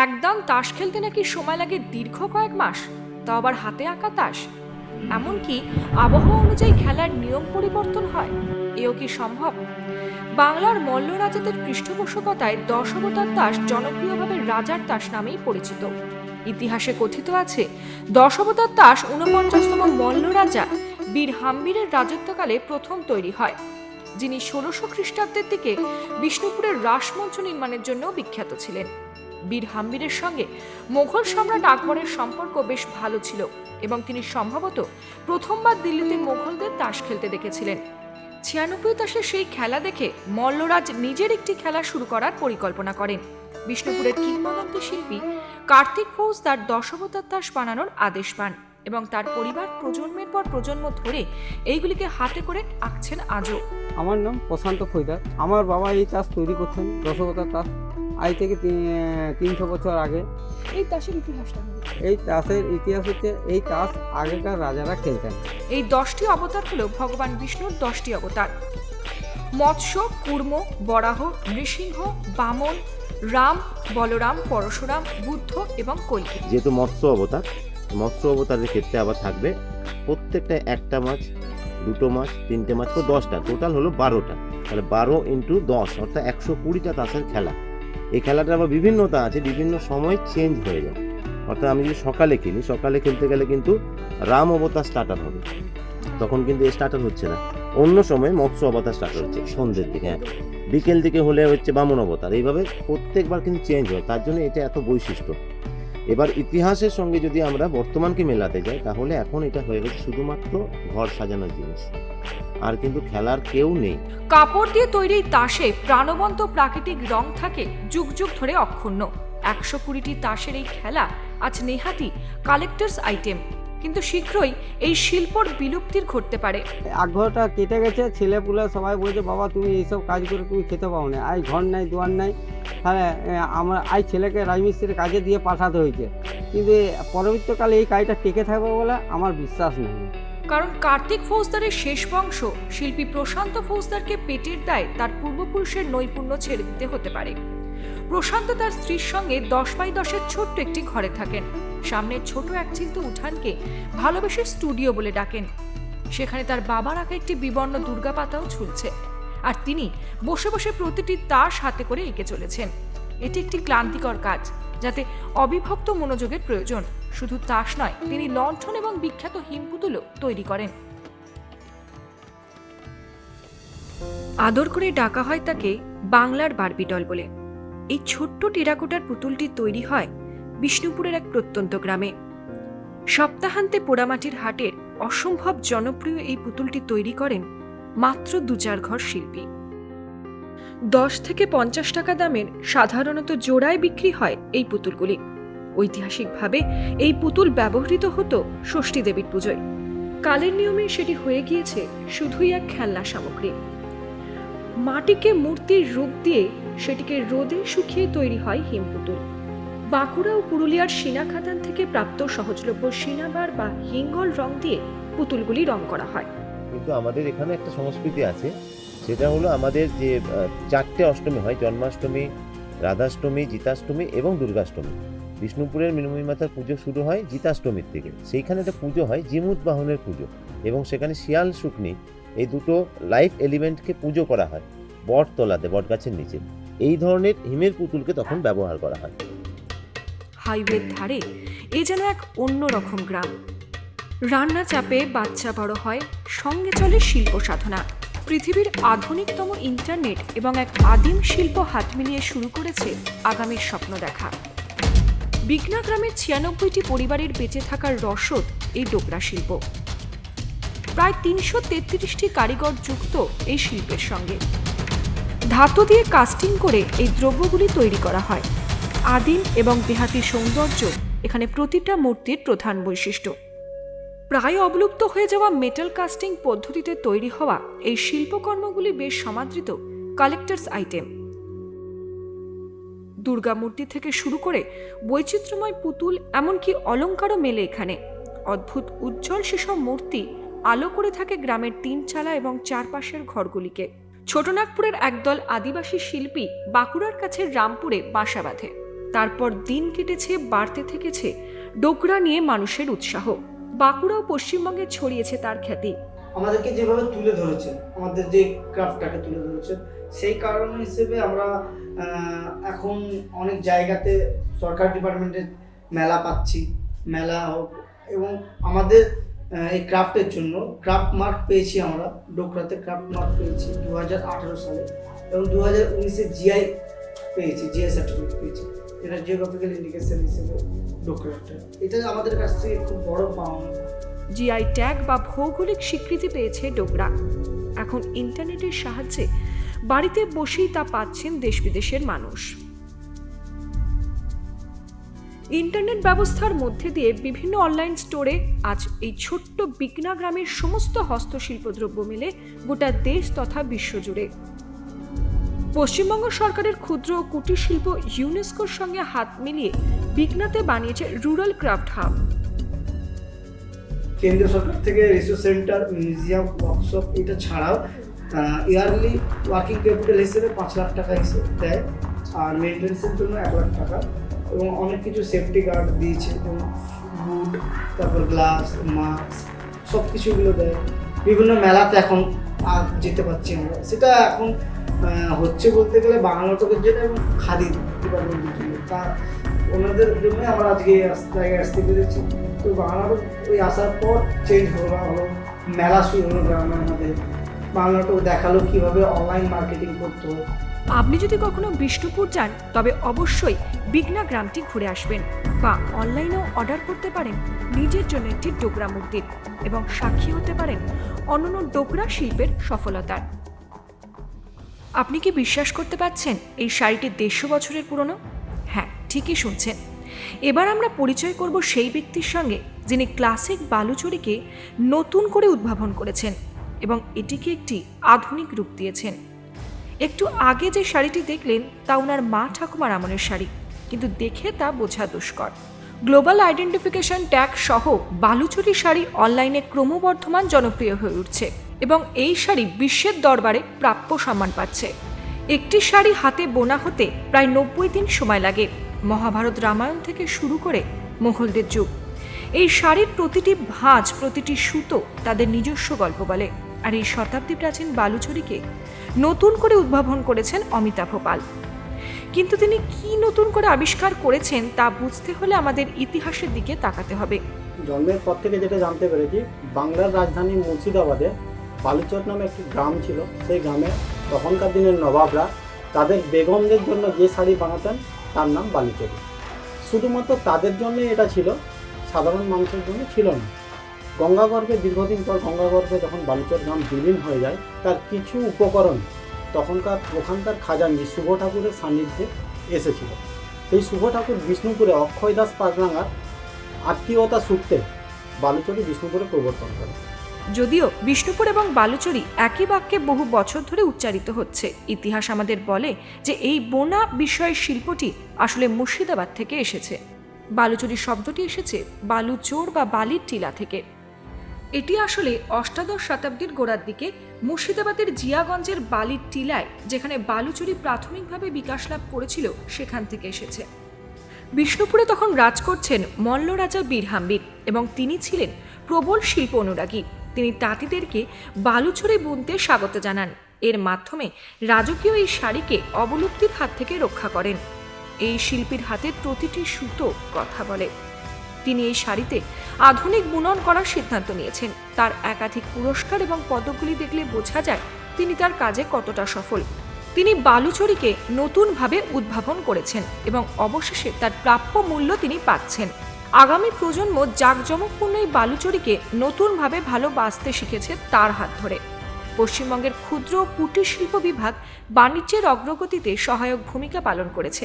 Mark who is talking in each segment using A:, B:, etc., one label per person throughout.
A: একদম তাস খেলতে নাকি সময় লাগে দীর্ঘ কয়েক মাস তা আবার হাতে আঁকা তাস? এমনকি আবহাওয়া অনুযায়ী খেলার নিয়ম পরিবর্তন হয়, এও কি সম্ভব? বাংলার মল্ল রাজাদের পৃষ্ঠপোষকতায় দশবতার তাস জনপ্রিয়ভাবে রাজার তাস নামেই পরিচিত। ইতিহাসে কথিত আছে, দশবতার তাস ঊনপঞ্চাশতম মল্ল রাজা বীর হাম্বিরের রাজত্বকালে প্রথম তৈরি হয়, যিনি ষোলোশো খ্রিস্টাব্দের দিকে বিষ্ণুপুরের রাসমঞ্চ নির্মাণের জন্য বিখ্যাত ছিলেন। বীর হাম্বিরের সঙ্গে মোগল সম্রাট আকবরের সম্পর্ক বেশ ভালো ছিল এবং তিনি সম্ভবত প্রথমবার দিল্লিতে মোগলদের তাস খেলতে দেখেছিলেন। ছিয়ানব্বই তাসের সেই খেলা দেখে মল্লরাজ নিজের একটি খেলা শুরু করার পরিকল্পনা করেন। বিষ্ণুপুরের কিংবদন্তি শিল্পী কার্তিক ফৌজ তার দশবতার তাস বানানোর আদেশ পান এবং তার পরিবার প্রজন্মের পর প্রজন্ম ধরে এইগুলিকে হাতে করে আঁকছেন আজও।
B: আমার নাম প্রশান্ত ফৈদার আমার বাবা এই তাস তৈরি করতেন, দশবতার তাস। আজ থেকে তিনশো বছর আগে।
A: এই তাসের ইতিহাসটা
B: এই তাসের ইতিহাস হচ্ছে এই তাস আগেকার রাজারা খেলতেন।
A: এই দশটি অবতার হলো ভগবান বিষ্ণুর দশটি অবতার। মৎস্য কুর্ম বরাহ নৃসিংহ বামন রাম বলরাম পরশুরাম বুদ্ধ এবং কল্কি
C: যেহেতু মৎস্য অবতার মৎস্য অবতারের ক্ষেত্রে আবার থাকবে প্রত্যেকটা একটা মাছ দুটো মাছ তিনটে মাছ তো দশটা। টোটাল হলো বারোটা। তাহলে বারো ইন্টু দশ অর্থাৎ একশো কুড়িটা তাসের খেলা। এই খেলাটা আবার বিভিন্নতা আছে, বিভিন্ন সময় চেঞ্জ হয়ে যায়। অর্থাৎ আমি যদি সকালে খেলি, সকালে খেলতে গেলে কিন্তু রাম অবতার স্টার্টার হবে। তখন কিন্তু এই স্টার্টার হচ্ছে না। অন্য সময় মৎস্য অবতার স্টার্টার হচ্ছে, সন্ধ্যের দিকে হ্যাঁ। বিকেল দিকে হলে হচ্ছে বামন অবতার। এইভাবে প্রত্যেকবার কিন্তু চেঞ্জ হয়, তার জন্য এটা এত বৈশিষ্ট্য। এবার ইতিহাসের সঙ্গে যদি আমরা বর্তমানকে মেলাতে যাই, তাহলে এখন এটা হয়ে গেছে শুধুমাত্র ঘর সাজানোর জিনিস। আর কিন্তু খেলার কেউ নেই।
A: কাপড় দিয়ে তৈরি তাসে প্রাণবন্ত প্রাকৃতিক রং থাকে যুগ যুগ ধরে অক্ষুণ্ণ। একশো কুড়িটি তাসের এই খেলা আজ নেহাতি কালেক্টর্স আইটেম কিন্তু শীঘ্রই এই শিল্পর বিলুপ্তির ঘটতে পারে।
B: আগ্রহটা কেটে গেছে ছেলে পুলে সবাই বলছে বাবা তুমি এইসব কাজ করে তুমি খেতে পাও না। আজ ঘর নাই দুয়ার নাই। তাহলে আমার আই ছেলেকে রাজমিস্ত্রির কাজে দিয়ে পাঠাতে হয়েছে। কিন্তু পরবর্তীকালে এই কাজটা টিকে থাকবে বলে আমার বিশ্বাস নেই।
A: কারণ কার্তিক ফৌজদারের শেষ বংশ শিল্পী প্রশান্ত ফৌজদারকে পেটের দায় তার পূর্বপুরুষের নৈপুণ্য ছেড়ে দিতে হতে পারে। প্রশান্ত তার স্ত্রীর সঙ্গে দশ বাই দশের ছোট্ট একটি ঘরে থাকেন। সামনে ছোট এক চিন্ত উঠানকে ভালোবেসে স্টুডিও বলে ডাকেন। সেখানে তার বাবার আঁকা একটি বিবর্ণ দুর্গা পাতাও ঝুলছে আর তিনি বসে বসে প্রতিটি তাস হাতে করে এঁকে চলেছেন। এটি একটি ক্লান্তিকর কাজ, যাতে অবিভক্ত মনোযোগের প্রয়োজন। শুধু তাস নয়, তিনি লণ্ঠন এবং বিখ্যাত হিমপুতুলও তৈরি করেন। আদর করে ডাকা হয় তাকে বাংলার বারবিটল বলে। এই ছোট্ট টেরাকোটার পুতুলটি তৈরি হয় বিষ্ণুপুরের এক প্রত্যন্ত গ্রামে। সপ্তাহান্তে পোড়ামাটির হাটের অসম্ভব জনপ্রিয় এই পুতুলটি তৈরি করেন মাত্র দু চার ঘর শিল্পী। দশ থেকে পঞ্চাশ টাকা দামের সাধারণত জোড়ায় বিক্রি হয় এই পুতুলগুলি। ঐতিহাসিকভাবে এই পুতুল ব্যবহৃত হতো ষষ্ঠী দেবীর পুজোয়। কালের নিয়মে সেটি হয়ে গিয়েছে শুধুই এক খেলনা সামগ্রী। মাটিকে মূর্তির রূপ দিয়ে সেটিকে রোদে শুকিয়ে তৈরি হয় হিমপুতুল বাঁকুড়া ও পুরুলিয়ার সিনা খাদান থেকে প্রাপ্ত সহজলভ্য সিনাবার বা হিঙ্গল রং দিয়ে পুতুলগুলি রং করা হয়।
C: কিন্তু আমাদের এখানে একটা সংস্কৃতি আছে, সেটা হলো আমাদের যে চারটে অষ্টমী হয়, জন্মাষ্টমী, রাধাষ্টমী, জিতাষ্টমী এবং দুর্গাষ্টমী। বিষ্ণুপুরের মৃণময়ী মাতার পুজো শুরু হয় জিতাষ্টমীর থেকে সেইখানে একটা পুজো হয় জিমুত বাহনের পুজো এবং সেখানে শিয়াল শুকনি এই দুটো লাইফ এলিমেন্টকে পুজো করা হয় বটতলাতে, বটগাছের নিচে। এই ধরনের হিমের পুতুলকে তখন ব্যবহার করা হয়।
A: হাইওয়ের ধারে এ যেন এক অন্য রকম গ্রাম। রান্না চাপে বাচ্চা বড় হয়, সঙ্গে চলে শিল্প সাধনা। পৃথিবীর আধুনিকতম ইন্টারনেট এবং এক আদিম শিল্প হাত মিলিয়ে শুরু করেছে আগামীর স্বপ্ন দেখা। বিঘ্না গ্রামের ছিয়ানব্বইটি পরিবারের বেঁচে থাকার রসদ এই ডোকরা শিল্প। প্রায় তিনশো তেত্রিশটি কারিগর যুক্ত এই শিল্পের সঙ্গে। ধাতু দিয়ে কাস্টিং করে এই দ্রব্যগুলি তৈরি করা হয়। আদিম এবং দেহাতি সৌন্দর্য এখানে প্রতিটা মূর্তির প্রধান বৈশিষ্ট্য। প্রায় অবলুপ্ত হয়ে যাওয়া মেটাল কাস্টিং পদ্ধতিতে তৈরি হওয়া এই শিল্পকর্মগুলি বেশ সমাদৃত। কালেক্টরস আইটেম দুর্গা মূর্তি থেকে শুরু করে বৈচিত্র্যময় পুতুল, এমনকি অলঙ্কারও মেলে এখানে। অদ্ভুত, উজ্জ্বল সেসব মূর্তি আলো করে থাকে গ্রামের তিন চালা এবং চারপাশের ঘরগুলিকে। ছোটনাগপুরের একদল আদিবাসী শিল্পী বাঁকুড়ার কাছে রামপুরে বাসা বাঁধে। তারপর দিন কেটেছে, বাড়তে থেকেছে, ডোকরা নিয়ে মানুষের উৎসাহ। বাঁকুড়া ও পশ্চিমবঙ্গে ছড়িয়েছে তার খ্যাতি।
D: আমাদেরকে যেভাবে তুলে ধরেছেন, আমাদের যে ক্রাফটটাকে তুলে ধরেছেন, সেই কারণ হিসেবে আমরা এখন অনেক জায়গাতে সরকার ডিপার্টমেন্টের মেলা পাচ্ছি, মেলা হোক এবং আমাদের এই ক্রাফটের জন্য ক্রাফট মার্ক পেয়েছি আমরা, ডোকরাতে ক্রাফট মার্ক পেয়েছি দু হাজার আঠেরো সালে এবং দু হাজার উনিশে জিআই পেয়েছি জিআই সার্টিফিকেট পেয়েছি। এটা জিওগ্রাফিক্যাল ইন্ডিকেশন হিসেবে ডোকরাটা। এটা আমাদের কাছ থেকে খুব বড় পাওনা।
A: জিআই ট্যাগ বা ভৌগোলিক স্বীকৃতি পেয়েছে ডোগরা এখন ইন্টারনেটের সাহায্যে বাড়িতে বসেই তা পাচ্ছেন দেশ বিদেশের মানুষ। ইন্টারনেট ব্যবস্থার মধ্যে দিয়ে বিভিন্ন অনলাইন স্টোরে আজ এই ছোট্ট বিকনা গ্রামের সমস্ত হস্তশিল্প দ্রব্য মিলে গোটা দেশ তথা বিশ্বজুড়ে পশ্চিমবঙ্গ সরকারের ক্ষুদ্র ও কুটির শিল্প ইউনেস্কোর সঙ্গে হাত মিলিয়ে বিকনাতে বানিয়েছে রুরাল ক্রাফট হাব।
D: কেন্দ্রীয় সরকার থেকে রিসোর্স সেন্টার, মিউজিয়াম, ওয়ার্কশপ, এটা ছাড়াও ইয়ারলি ওয়ার্কিং ক্যাপিটাল হিসেবে পাঁচ লাখ টাকা হিসেবে দেয়। আর মেনটেন্সের জন্য এক লাখ টাকা। এবং অনেক কিছু সেফটি গার্ড দিয়েছে, যেমন বুট, তারপর গ্লাভস, মাস্ক সব কিছুগুলো দেয়। বিভিন্ন মেলাতে এখন আর যেতে পারছি আমরা সেটা এখন হচ্ছে বলতে গেলে বাংলা নাটকের জন্য এবং খাদি ডিপার্টমেন্টের জন্য তা ওনাদের জন্য আমরা আজকে জায়গায় আসতে পেরেছি। তো বাংলা নাটক ওই আসার পর চেঞ্জ হলো হলো মেলা শুরু হলো গ্রামের মধ্যে বাংলা নাটক দেখাল কীভাবে অনলাইন মার্কেটিং করতে হয়
A: আপনি যদি কখনো বিষ্ণুপুর যান তবে অবশ্যই বিঘ্না গ্রামটি ঘুরে আসবেন বা অনলাইনেও অর্ডার করতে পারেন নিজের জন্য একটি ডোকরা মূর্তির এবং সাক্ষী হতে পারেন অন্যান্য ডোকরা শিল্পের সফলতার। আপনি কি বিশ্বাস করতে পারছেন এই শাড়িটি দেড়শো বছরের পুরনো? হ্যাঁ ঠিকই শুনছেন। এবার আমরা পরিচয় করব সেই ব্যক্তির সঙ্গে যিনি ক্লাসিক বালুচুরিকে নতুন করে উদ্ভাবন করেছেন এবং এটিকে একটি আধুনিক রূপ দিয়েছেন। একটু আগে যে শাড়িটি দেখলেন, তা ওনার মা ঠাকুমার আমলের শাড়ি, কিন্তু দেখে তা বোঝা দুষ্কর। গ্লোবাল আইডেন্টিফিকেশন ট্যাগ সহ বালুচুরি শাড়ি অনলাইনে ক্রমবর্ধমান জনপ্রিয় হয়ে উঠছে এবং এই শাড়ি বিশ্বের দরবারে প্রাপ্য সম্মান পাচ্ছে। একটি শাড়ি হাতে বোনা হতে প্রায় নব্বই দিন সময় লাগে। মহাভারত রামায়ণ থেকে শুরু করে মোঘলদের যুগ। এই শাড়ির প্রতিটি ভাঁজ, প্রতিটি সুতো তাদের নিজস্ব গল্প বলে। আর এই শতাব্দী প্রাচীন বালুচুরিকে নতুন করে উদ্ভাবন করেছেন অমিতাভ পাল। কিন্তু তিনি কি নতুন করে আবিষ্কার করেছেন তা বুঝতে হলে আমাদের ইতিহাসের দিকে তাকাতে হবে।
E: জন্মের পর থেকে যেটা জানতে পেরেছি, বাংলার রাজধানী মুর্শিদাবাদে বালুচর নামে একটি গ্রাম ছিল। সেই গ্রামে তখনকার দিনের নবাবরা তাদের বেগমদের জন্য যে শাড়ি বানাতেন তার নাম বালুচরি। শুধুমাত্র তাদের জন্যই এটা ছিল, সাধারণ মানুষের জন্য ছিল না। গঙ্গাগর্ভে, দীর্ঘদিন পর গঙ্গাগর্ভে যখন বালুচর গ্রাম বিলীন হয়ে যায়, তার কিছু উপকরণ তখনকার ওখানকার খাজাঞ্জি শুভ ঠাকুরের সান্নিধ্যে এসেছিল। সেই শুভ ঠাকুর বিষ্ণুপুরে অক্ষয় দাস পাগরাঙ্গার আত্মীয়তা সূত্রে বালুচরি বিষ্ণুপুরে প্রবর্তন করে
A: যদিও বিষ্ণুপুর এবং বালুচরি একই বাক্যে বহু বছর ধরে উচ্চারিত হচ্ছে। ইতিহাস আমাদের বলে যে এই বোনা বিষয়ের শিল্পটি আসলে মুর্শিদাবাদ থেকে এসেছে। বালুচরি শব্দটি এসেছে বালুচোর বা বালির টিলা থেকে। এটি আসলে অষ্টাদশ শতাব্দীর গোড়ার দিকে মুর্শিদাবাদের জিয়াগঞ্জের বালির টিলায়, যেখানে বালুচুরি প্রাথমিকভাবে বিকাশ লাভ করেছিল, সেখান থেকে এসেছে। বিষ্ণুপুরে তখন রাজ করছেন মল্ল রাজা এবং তিনি ছিলেন প্রবল শিল্প অনুরাগী। তিনি তাঁতিদেরকে বালুচরে বুনতে স্বাগত জানান। এর মাধ্যমে রাজকীয় এই শাড়িকে অবলুপ্তির হাত থেকে রক্ষা করেন। এই শিল্পীর হাতে প্রতিটি সুতো কথা বলে। তিনি এই শাড়িতে আধুনিক বুনন করার সিদ্ধান্ত নিয়েছেন। তার একাধিক পুরস্কার এবং পদকগুলি দেখলে বোঝা যায় তিনি তার কাজে কতটা সফল। তিনি বালুচরিকে নতুনভাবে উদ্ভাবন করেছেন এবং অবশেষে তার প্রাপ্য মূল্য তিনি পাচ্ছেন। আগামী প্রজন্ম জাঁকজমকপূর্ণ এই বালুচরিকে নতুনভাবে ভালোবাসতে শিখেছে তার হাত ধরে। পশ্চিমবঙ্গের ক্ষুদ্র কুটির শিল্প বিভাগ বাণিজ্যের অগ্রগতিতে সহায়ক ভূমিকা পালন করেছে।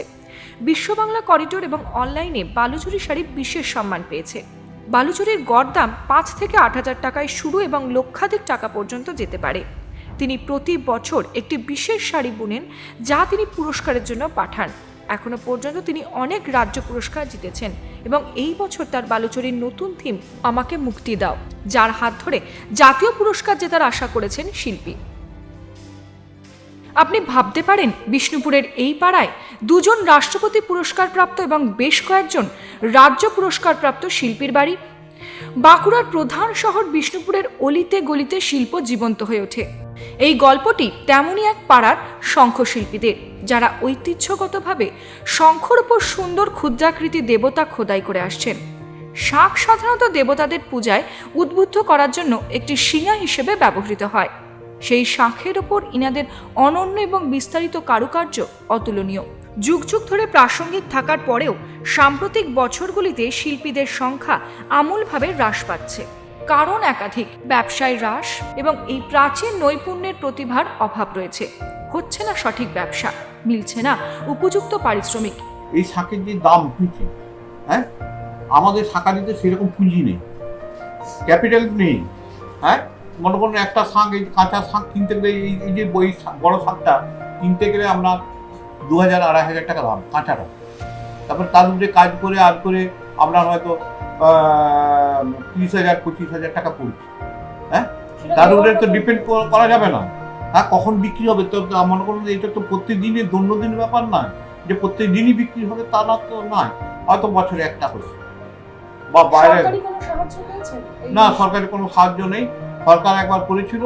A: বিশ্ববাংলা করিডোর এবং অনলাইনে বালুচুরি শাড়ি বিশেষ সম্মান পেয়েছে। বালুচুরির গড় দাম পাঁচ থেকে আট হাজার টাকায় শুরু এবং লক্ষাধিক টাকা পর্যন্ত যেতে পারে। তিনি প্রতি বছর একটি বিশেষ শাড়ি বুনেন যা তিনি পুরস্কারের জন্য পাঠান। এখনও পর্যন্ত তিনি অনেক রাজ্য পুরস্কার জিতেছেন এবং এই বছর তার বালুচরির নতুন থিম, আমাকে মুক্তি দাও যার হাত ধরে জাতীয় পুরস্কার জেতার আশা করেছেন শিল্পী। আপনি ভাবতে পারেন, বিষ্ণুপুরের এই পাড়ায় দুজন রাষ্ট্রপতি পুরস্কারপ্রাপ্ত এবং বেশ কয়েকজন রাজ্য পুরস্কারপ্রাপ্ত শিল্পীর বাড়ি। বাঁকুড়ার প্রধান শহর বিষ্ণুপুরের অলিতে গলিতে শিল্প জীবন্ত হয়ে ওঠে। এই গল্পটি তেমনই এক পাড়ার শঙ্খশিল্পীদের, যারা ঐতিহ্যগতভাবে শঙ্খর উপর সুন্দর ক্ষুদ্রাকৃতি দেবতা খোদাই করে আসছেন। শাক সাধারণত দেবতাদের পূজায় উদ্বুদ্ধ করার জন্য একটি শিঙা হিসেবে ব্যবহৃত হয়। সেই শাঁখের ওপর ইনাদের অনন্য এবং বিস্তারিত কারুকার্য অতুলনীয়। যুগ যুগ ধরে প্রাসঙ্গিক থাকার পরেও সাম্প্রতিক বছরগুলিতে শিল্পীদের সংখ্যা আমূলভাবে হ্রাস পাচ্ছে। কারণ একাধিক, ব্যবসায় হ্রাস এবং এই প্রাচীন নৈপুণ্যের প্রতিভার অভাব রয়েছে। হচ্ছে না সঠিক ব্যবসা? মিলছে না উপযুক্ত পারিশ্রমিক।
F: এই শাকের যে দাম হয়েছে হ্যাঁ? আমাদের শাকারিতে সেরকম পুঁজি নেই। ক্যাপিটাল নেই হ্যাঁ? মনে করুন একটা শাক, এই কাঁচা শাক কিনতে গেলে এই এই যে বই বড় শাকটা কিনতে গেলে আমরা দু হাজার আড়াই হাজার টাকা দাম, কাঁচাটা। তারপর তার উপরে কাজ করে, আর করে আমরা হয়তো তিরিশ হাজার পঁচিশ হাজার টাকা পড়ছি হ্যাঁ? তার উপরে তো ডিপেন্ড করা যাবে না। হ্যাঁ কখন বিক্রি হবে? তো মনে করুন এটা তো প্রত্যেক দিনের দৈনন্দিন ব্যাপার নয়। যে প্রত্যেক দিনই বিক্রি হবে তা না তো নয়। হয়তো বছরে একটা হচ্ছে বা বাইরে না সরকারি কোনো সাহায্য নেই। সরকার একবার করেছিল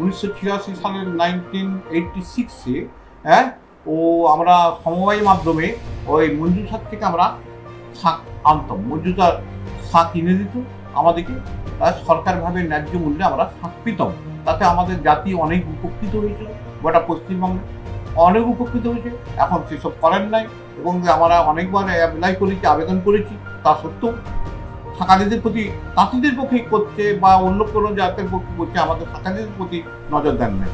F: উনিশশো ছিয়াশি সালের নাইনটিন এইটটি সিক্সে হ্যাঁ ও আমরা সমবায় মাধ্যমে ওই মঞ্জুসার থেকে আমরা শাক আনতাম। মঞ্জুসার শাক কিনে দিত। আমাদেরকে আর সরকারভাবে ন্যায্য মূল্যে আমরা শাক পেতাম। তাতে আমাদের জাতি অনেক উপকৃত হয়েছিল, গোটা পশ্চিমবঙ্গে অনেক উপকৃত হয়েছে। এখন সেসব করেন নাই এবং আমরা অনেকবার অ্যাপ্লাই করেছি, আবেদন করেছি। তা সত্ত্বেও শাকালিদের প্রতি তাঁতিদের পক্ষে করছে বা অন্য কোনো জাতের পক্ষে করছে, আমাদের শাকালিদের প্রতি নজর দেন নাই।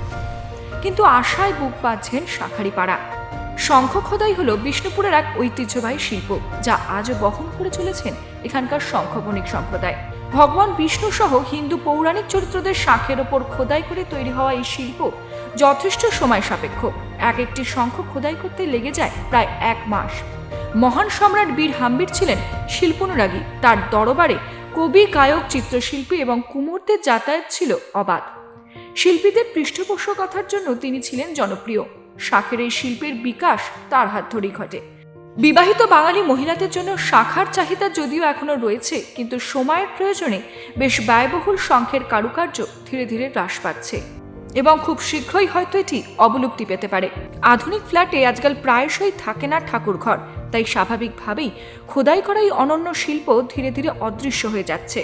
A: কিন্তু আশায় বুক বাঁধছেন শাখারিপাড়া। শঙ্খ খোদাই হল বিষ্ণুপুরের এক ঐতিহ্যবাহী শিল্প, যা আজও বহন করে চলেছেন এখানকার শঙ্খ বণিক সম্প্রদায়। ভগবান বিষ্ণু সহ হিন্দু পৌরাণিক চরিত্রদের শাঁখের ওপর খোদাই করে তৈরি হওয়া এই শিল্প যথেষ্ট সময় সাপেক্ষ। এক একটি শঙ্খ খোদাই করতে লেগে যায় প্রায় এক মাস। মহান সম্রাট বীর হাম্বির ছিলেন শিল্পানুরাগী। তার দরবারে কবি, গায়ক, চিত্রশিল্পী এবং কুমোরদের যাতায়াত ছিল অবাধ। শিল্পীদের পৃষ্ঠপোষকতার জন্য তিনি ছিলেন জনপ্রিয়। শাখের এই শিল্পের বিকাশ তার হাত ধরেই ঘটে। বিবাহিত বাঙালি মহিলাদের জন্য শাখার চাহিদা যদিও এখনও রয়েছে, কিন্তু সময়ের প্রয়োজনে বেশ ব্যয়বহুল শঙ্খের কারুকার্য ধীরে ধীরে হ্রাস পাচ্ছে। এবং খুব শীঘ্রই হয়তো এটি অবলুপ্তি পেতে পারে। আধুনিক ফ্ল্যাটে আজকাল প্রায়শই থাকে না ঠাকুর ঘর তাই স্বাভাবিকভাবেই খোদাই করা এই অনন্য শিল্প ধীরে ধীরে অদৃশ্য হয়ে যাচ্ছে।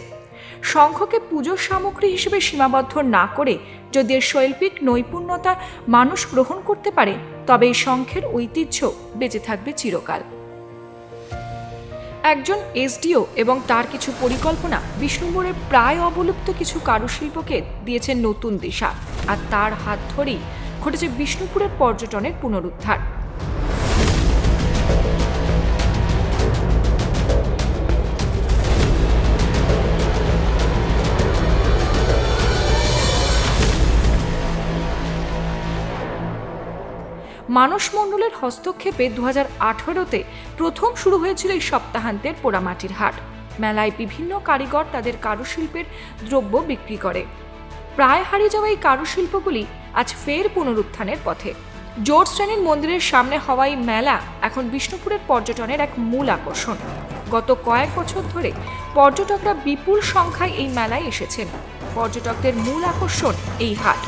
A: শঙ্খকে পুজোর সামগ্রী হিসেবে সীমাবদ্ধ না করে যদি এর শৈল্পিক নৈপুণ্যতা মানুষ গ্রহণ করতে পারে তবে এই শঙ্খের ঐতিহ্য বেঁচে থাকবে চিরকাল। একজন এসডিও এবং তার কিছু পরিকল্পনা বিষ্ণুপুরের প্রায় অবলুপ্ত কিছু কারুশিল্পকে দিয়েছে নতুন দিশা, আর তার হাত ধরেই ঘটেছে বিষ্ণুপুরের পর্যটনের পুনরুদ্ধার। মানস মণ্ডলের হস্তক্ষেপে দু হাজার প্রথম শুরু হয়েছিল এই সপ্তাহান্তের পোড়ামাটির হাট। মেলায় বিভিন্ন কারিগর তাদের কারুশিল্পের দ্রব্য বিক্রি করে। প্রায় হারিয়ে যাওয়া এই কারুশিল্পগুলি আজ ফের পুনরুত্থানের পথে। জোট শ্রেণির মন্দিরের সামনে হওয়া এই মেলা এখন বিষ্ণুপুরের পর্যটনের এক মূল আকর্ষণ। গত কয়েক বছর ধরে পর্যটকরা বিপুল সংখ্যায় এই মেলায় এসেছেন। পর্যটকদের মূল আকর্ষণ এই হাট।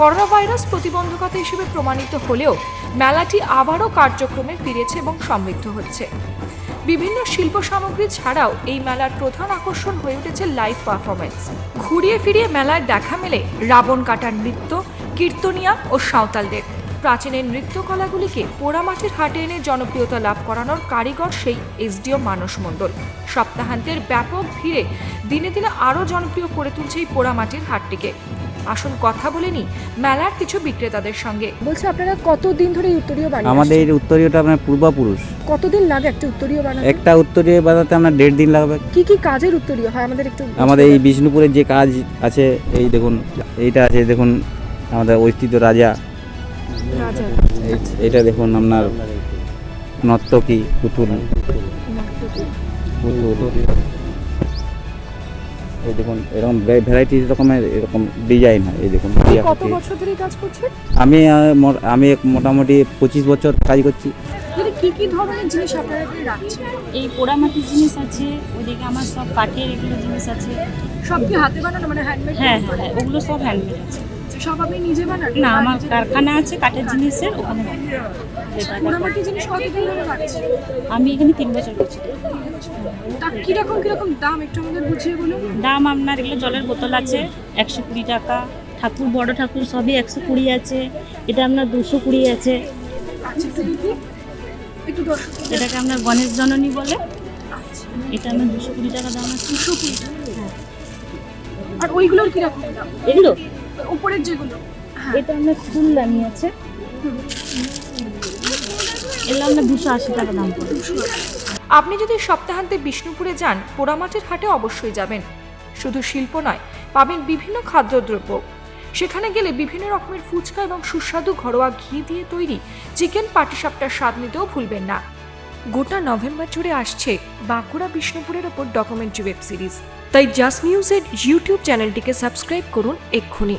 A: করোনা ভাইরাস প্রতিবন্ধকতা হিসেবে প্রমাণিত হলেও মেলাটি আবারও কার্যক্রমে ফিরেছে এবং সমৃদ্ধ হচ্ছে। বিভিন্ন শিল্প সামগ্রী ছাড়াও এই মেলার প্রধান আকর্ষণ হয়ে উঠেছে লাইভ পারফরমেন্স ঘুরিয়ে ফিরিয়ে মেলায় দেখা মেলে রাবণ কাটার নৃত্য, কীর্তনিয়া ও সাঁওতালদের। প্রাচীনের নৃত্যকলাগুলিকে পোড়ামাটির হাটে এনে জনপ্রিয়তা লাভ করানোর কারিগর সেই এসডিও মানস মণ্ডল। সপ্তাহান্তের ব্যাপক ভিড়ে দিনে দিনে আরও জনপ্রিয় করে তুলছে এই পোড়ামাটির হাটটিকে। আসল কথা বলে নি মেলার কিছু বিক্রেতাদের সঙ্গে।
G: বলছে আপনারা কতদিন ধরে এই উত্তরীয় বানিয়ে
H: আমাদের উত্তরীয়টা আপনার পূর্বপুরুষ।
G: কতদিন লাগে একটা উত্তরীয় বানাতে?
H: একটা উত্তরীয় বানাতে আপনার দেড় দিন লাগবে।
G: কি কি কাজের উত্তরীয় হয়? আমাদের একটু
H: আমাদের এই বিষ্ণুপুরের যে কাজ আছে এই দেখুন এইটা আছে দেখুন আমাদের ঐতিহ্য রাজা। এইটা দেখুন আপনার নর্তকী পুতুল। পুতুল। এই দেখুন এরকম ভ্যারাইটি রকমের এরকম ডিজাইন হয় এই দেখুন
G: কত বছর ধরে কাজ করছেন?
H: আমি আমি মোটামুটি পঁচিশ বছর কাজ করছি।
G: দিদি কি কি ধরনের জিনিস আপনারা এখানে রাখছেন?
I: এই পোড়ামাটির জিনিস আছে ওইদিকে আমার সব কাঠের এগুলো জিনিস আছে।
G: সব কি হাতে বানানো? মানে হ্যান্ডমেড
I: হ্যাঁ হ্যাঁ হ্যাঁ ওগুলো সব হ্যান্ডমেড আছে।
G: সব আপনি নিজে বানান?
I: না আমার কারখানা আছে কাঠের জিনিসের ওখানে বানাই।
G: জিনিস কতদিন ধরে বানাচ্ছেন?
I: আমি এখানে তিন বছর করছি।
G: তা কীরকম কীরকম দাম? একটু আমাদের বুঝিয়ে বলুন।
I: দাম আপনার এগুলো জলের বোতল আছে একশো কুড়ি টাকা। ঠাকুর বড় ঠাকুর সবই একশো কুড়ি আছে। এটা আপনার দুশো কুড়ি আছে।
G: আচ্ছা
I: এটাকে আপনার গণেশ জননী বলে। এটা আপনার দুশো কুড়ি টাকা দাম আছে।
G: দুশো কুড়ি। আর ওইগুলোর কীরকম দাম?
I: এগুলো?
G: উপরের যেগুলো।
I: এটা আপনার ফুলদানি আছে। এগুলো আপনার দুশো আশি টাকা দাম পড়ে
A: আপনি যদি সপ্তাহান্তে বিষ্ণুপুরে যান পোড়ামাটির হাটে অবশ্যই যাবেন। শুধু শিল্প নয় পাবেন বিভিন্ন খাদ্যদ্রব্য। সেখানে গেলে বিভিন্ন রকমের ফুচকা এবং সুস্বাদু ঘরোয়া ঘি দিয়ে তৈরি চিকেন পাটিসাপটার স্বাদ নিতেও ভুলবেন না। গোটা নভেম্বর জুড়ে আসছে বাঁকুড়া বিষ্ণুপুরের ওপর ডকুমেন্টারি ওয়েব সিরিজ। তাই জাস্ট নিউজের ইউটিউব চ্যানেলটিকে সাবস্ক্রাইব করুন এক্ষুনি।